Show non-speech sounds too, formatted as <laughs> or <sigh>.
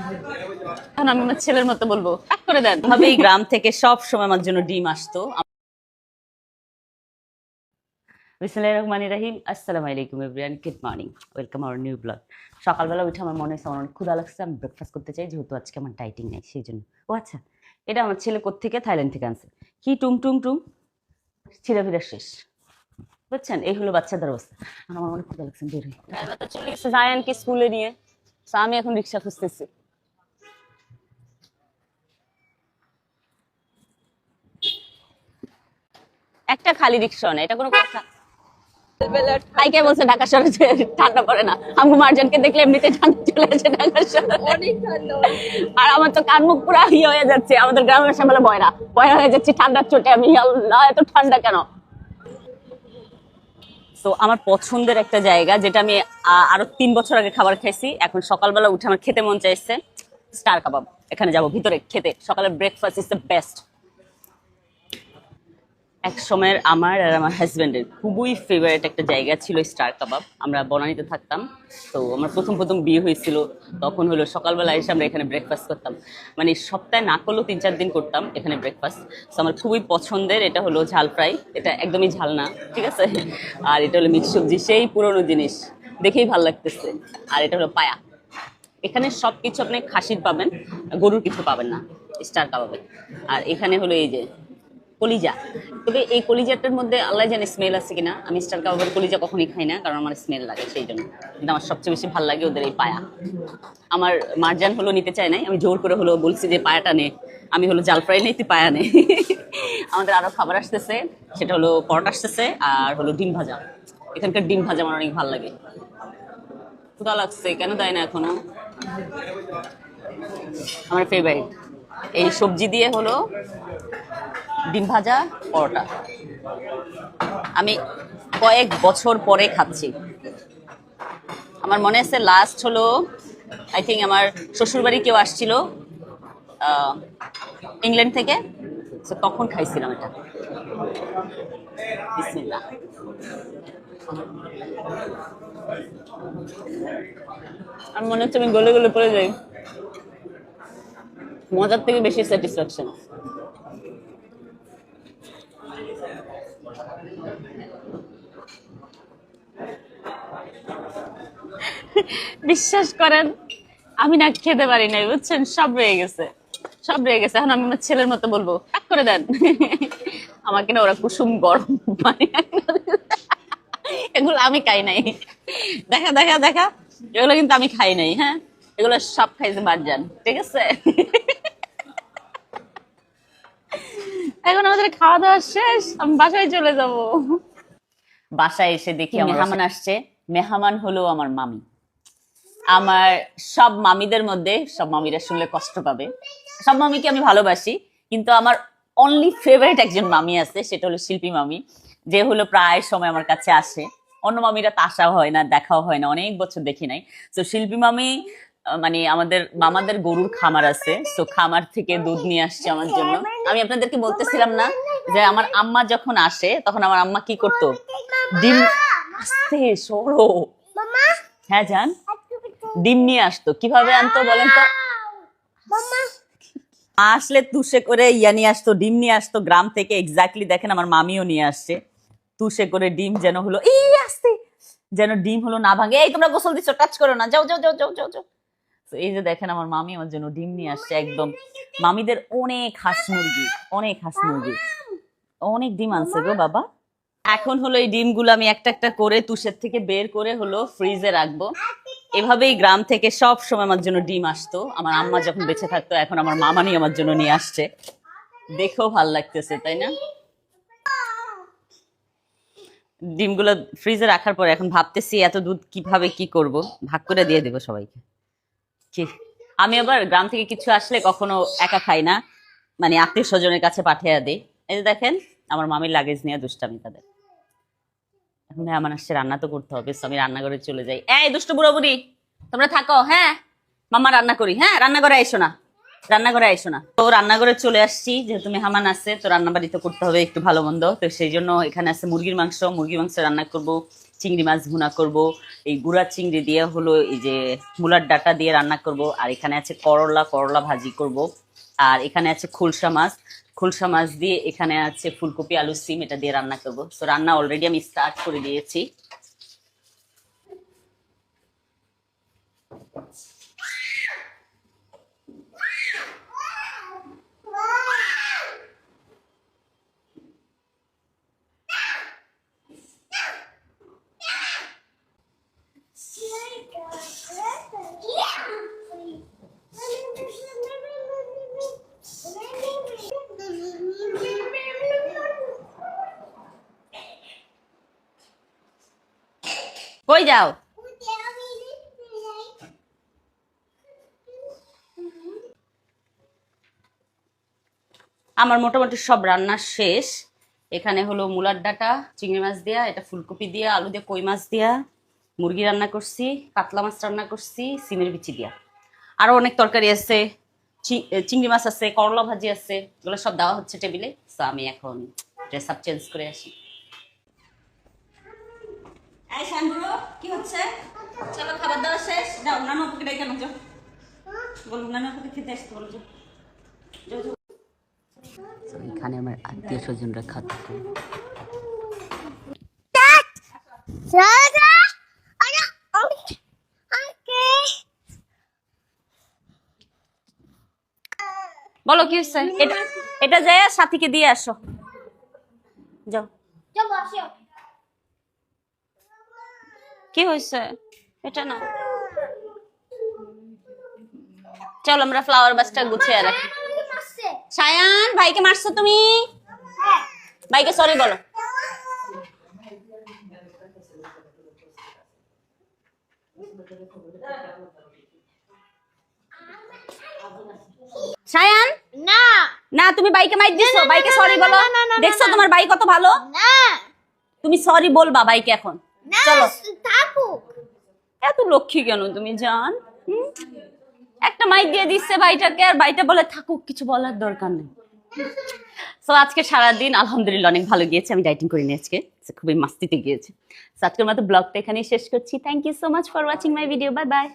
এখন আমি আমার ছেলের মতো বলব প্যাক করে দেন। ভাবে এই গ্রাম থেকে সব সময় আমার জন্য ডিম আসতো। বিসমুল্লাহির রহমানির রহিম। আসসালামু আলাইকুম everyone. Good morning welcome our new blog সকালবেলা উঠে আমার মনে হচ্ছে আমার অনেক ক্ষুধা লাগছে আমি ব্রেকফাস্ট করতে চাই যেহেতু আজকে আমার ডাইটিং নেই সেই জন্য। ও আচ্ছা এটা আমার ছেলে কোত্থেকে? থাইল্যান্ড থেকে আনছে। কি টুং টুং টুং ছিঁড়ে শেষ। বুঝছেন? এই হলো বাচ্চাদের অবস্থা। আমার অনেক ক্ষুধা লাগছে বের চলে গেছে জায়ানকে স্কুলে নিয়ে। আমি এখন রিক্সা খুঁজতেছি। একটা খালি রিক্সা না এটা কোনো কথা। আইকে বলছে ঢাকা শহরে ঠান্ডা পড়ে না? মার্জানকে দেখলে এমনিতে ঠান্ডা চলে আসে ঢাকা শহরে। আর আমার তো কান মুখ পুরো ইয়ে হয়ে যাচ্ছে আমাদের গ্রামের বয়রা বয়রা হয়ে যাচ্ছে ঠান্ডার চোটে আমি আল্লাহ এত ঠান্ডা কেন? তো আমার পছন্দের একটা জায়গা যেটা আমি আরও তিন বছর আগে খাবার খাইছি এখন সকালবেলা উঠে আমার খেতে মন চাইছে স্টার কাবাব। এখানে যাব ভিতরে খেতে। সকালের ব্রেকফাস্ট ইজ দ্য বেস্ট এক সময়ের আমার আর আমার হাজব্যান্ডের খুবই ফেভারিট একটা জায়গা ছিল স্টার কাবাব। আমরা বনানীতে থাকতাম। তো আমার প্রথম প্রথম বিয়ে হয়েছিল। তখন হলো সকালবেলা এসে আমরা এখানে ব্রেকফাস্ট করতাম। মানে সপ্তাহে না করলেও তিন, চার দিন করতাম এখানে ব্রেকফাস্ট তো আমার খুবই পছন্দের এটা হলো ঝাল ফ্রাই এটা একদমই ঝাল না, ঠিক আছে? আর এটা হলো মিক্স সবজি, সেই পুরনো জিনিস। দেখেই ভালো লাগতেছে। আর এটা হলো পায়া। এখানে সব কিছু আপনি খাসির পাবেন, গরুর কিছু পাবেন না, স্টার কাবাবে। আর এখানে হলো এই যে কলিজা। তবে এই কলিজাটার মধ্যে আল্লাহ জানে স্মেল আছে কিনা। আমি স্টার কাবাবের কলিজা কখনই খাই না, কারণ আমার স্মেল লাগে সেই জন্য কিন্তু আমার সবচেয়ে বেশি ভালো লাগে ওদের এই পায়া। আমার মার্জান হলো নিতে চায় নাই, আমি জোর করে হলো বলছি যে পায়াটা নে। আমি হলো জাল ফ্রাই নেই, তুই পায়া নে। <laughs> আমাদের আরও খাবার আসতেছে, সেটা হলো পরোটা আসতেছে, আর হলো ডিম ভাজা। এখানকার ডিম ভাজা আমার অনেক ভালো লাগে। ক্ষুধা লাগছে, কেন দেয় না এখনও? আমার ফেভারিট এই সবজি দিয়ে হলো ডিম ভাজা, পরোটা। আমি কয়েক বছর পরে খাচ্ছি। আমার মনে আছে লাস্ট হলো আই থিঙ্ক আমার শ্বশুরবাড়ি কেউ আসছিল ইংল্যান্ড থেকে তো তখন খাইছিলাম এটা। আমার মনে হচ্ছে আমি গলে গলে পড়ে যাই। মজার থেকে বেশি স্যাটিসফ্যাকশন বিশ্বাস করেন, আমি না খেতে পারি নাই, বুঝছেন? সব রয়ে গেছে। সব রয়ে গেছে। এখন আমি আমার ছেলের মতো বলব প্যাক করে দেন? আমাকে না ওরা কুসুম গরম পানি এগুলো আমি খাই নাই। দেখা দেখা দেখা। এগুলো কিন্তু আমি খাই নাই হ্যাঁ? এগুলো সব খাইছে বারজান ঠিক আছে? এখন আমাদের খাওয়া দাওয়া শেষ আমি বাসায় চলে যাব। বাসায় এসে দেখি মেহমান আসছে। মেহমান হলো আমার মামি। আমার সব মামিদের মধ্যে সব মামিরা শুনলে কষ্ট পাবে। সব মামিকে আমি ভালোবাসি কিন্তু আমার অনলি ফেভারিট একজন মামি আছে সেটা হলো শিল্পী মামি। যে হলো প্রায় সময় আমার কাছে আসে। অন্য মামিরা তো আসাও হয় না দেখাও হয় না অনেক বছর দেখি নাই। তো শিল্পী মামি মানে আমাদের মামাদের গরুর খামার আছে। তো খামার থেকে দুধ নিয়ে আসছে আমার জন্য। আমি আপনাদেরকে বলতেছিলাম না যে আমার আম্মা যখন আসে তখন আমার আম্মা কি করতো? ডিম আসতে সরো। হ্যাঁ জান। ডিম নিয়ে আসতো। কীভাবে আনতো বলেন তো? আসলে তুষে করে ইয়া নিয়ে আসতো ডিম নিয়ে আসতো। গ্রাম থেকে এক্স্যাক্টলি দেখেন আমার মামিও নিয়ে আসছে। তুষে করে ডিম যেন হলো এই আসতে যেন ডিম হলো না ভাঙে। এই তোমরা গোসল দিচ্ছ টাচ করো না। যাও যাও যাও যাও যাও যাও। এই যে দেখেন আমার মামি আমার জন্য ডিম নিয়ে আসছে একদম। মামিদের অনেক হাঁস মুরগি অনেক হাঁস মুরগি। অনেক ডিম আনছে গো বাবা। এখন হলো এই ডিমগুলো আমি একটা একটা করে তুষের থেকে বের করে হলো ফ্রিজে রাখব। এভাবেই গ্রাম থেকে সব সময় আমার জন্য ডিম আসতো। আমার আম্মা যখন বেঁচে থাকতো এখন আমার মামানি আমার জন্য নিয়ে আসছে। দেখেও ভালো লাগতেছে তাই না? ডিমগুলো ফ্রিজে রাখার পরে এখন ভাবতেছি এত দুধ কীভাবে কি করব? ভাগ করে দিয়ে দেবো সবাইকে। আমি আবার গ্রাম থেকে কিছু আসলে কখনো একা খাই না। মানে আত্মীয় স্বজনের কাছে পাঠিয়ে দিই। এই যে দেখেন, আমার মামির লাগেজ নিয়ে দুষ্টামি তাদের। এখন আমার আসছে, রান্না তো করতে হবে আমি রান্নাঘরে চলে যাই। এই দুষ্ট বুড়ো বুড়ি, তোমরা থাকো হ্যাঁ? মামা রান্না করি হ্যাঁ? রান্নাঘরে এসো না। রান্নাঘরে আইসো না। তো রান্নাঘরে চলে আসছি, যেহেতু মেহমান আছে, তো রান্না বাড়ি তো করতে হবে একটু ভালো মন্দ। তো সেই জন্য এখানে আছে মুরগির মাংস। মুরগির মাংস রান্না করব, চিংড়ি মাছ ভুনা করব, এই গুড়া চিংড়ি দিয়ে হলো এই যে মুলার ডাটা দিয়ে রান্না করব, আর এখানে আছে করলা করলা ভাজি করব। আর এখানে আছে খুলসা মাছ। খুলসা মাছ দিয়ে এখানে আছে ফুলকপি, আলু, সিম, এটা দিয়ে রান্না করব। তো রান্না অলরেডি আমি স্টার্ট করে দিয়েছি। কই যাও? আমার মোটামুটি সব রান্না শেষ। এখানে হলো মুলার ডাটা, চিংড়ি মাছ দিয়া, এটা ফুলকপি দিয়া, আলু দিয়ে, কই মাছ দিয়া, মুরগি রান্না করছি, কাতলা মাছ রান্না করছি, সিমের বিচি দিয়া। আরও অনেক তরকারি আছে চিংড়ি মাছ আছে, করলা ভাজি আছে, এগুলো সব দেওয়া হচ্ছে টেবিলে। তো আমি এখন ড্রেস আপ চেঞ্জ করে আসি। কি হচ্ছে? চলো খাবার দাওয়া শেষ। যাও নানু আপুকে ডেকে আনো যাও। বলুন নানু আপুকে খেতে আসতে বলো যাও। এখানে আমার আত্মীয় স্বজনরা খাচ্ছে. বলো কি হচ্ছে? এটা এটা যায় সাথীকে দিয়ে আসো। যাও. কি হয়েছে এটা না। চলো আমরা ফ্লাওয়ার বাসটা গুছিয়ে রাখি. সায়ান ভাইকে মারছো তুমি? Eh, ভাইকে সরি বলো। সায়ান? না। তুমি বাইকে মাইক দিছো। বাইকে সরি বলো। দেখছ তোমার বাইক কত ভালো? তুমি সরি বলবা বাইকে এখন। চলো। থাকুক। এত লক্ষ্মী কেন তুমি জান? একটা মাইক দিয়ে দিচ্ছে ভাইটাকে আর ভাইটা বলে থাকুক কিছু বলার দরকার নেই। সো আজকে সারাদিন আলহামদুলিল্লাহ অনেক ভালো গিয়েছে। আমি ডাইটিং করিনি আজকে। খুবই মাস্তিতে গিয়েছে। So, আজকের মতো ব্লগটা এখানেই শেষ করছি। Thank you so much for watching my video bye bye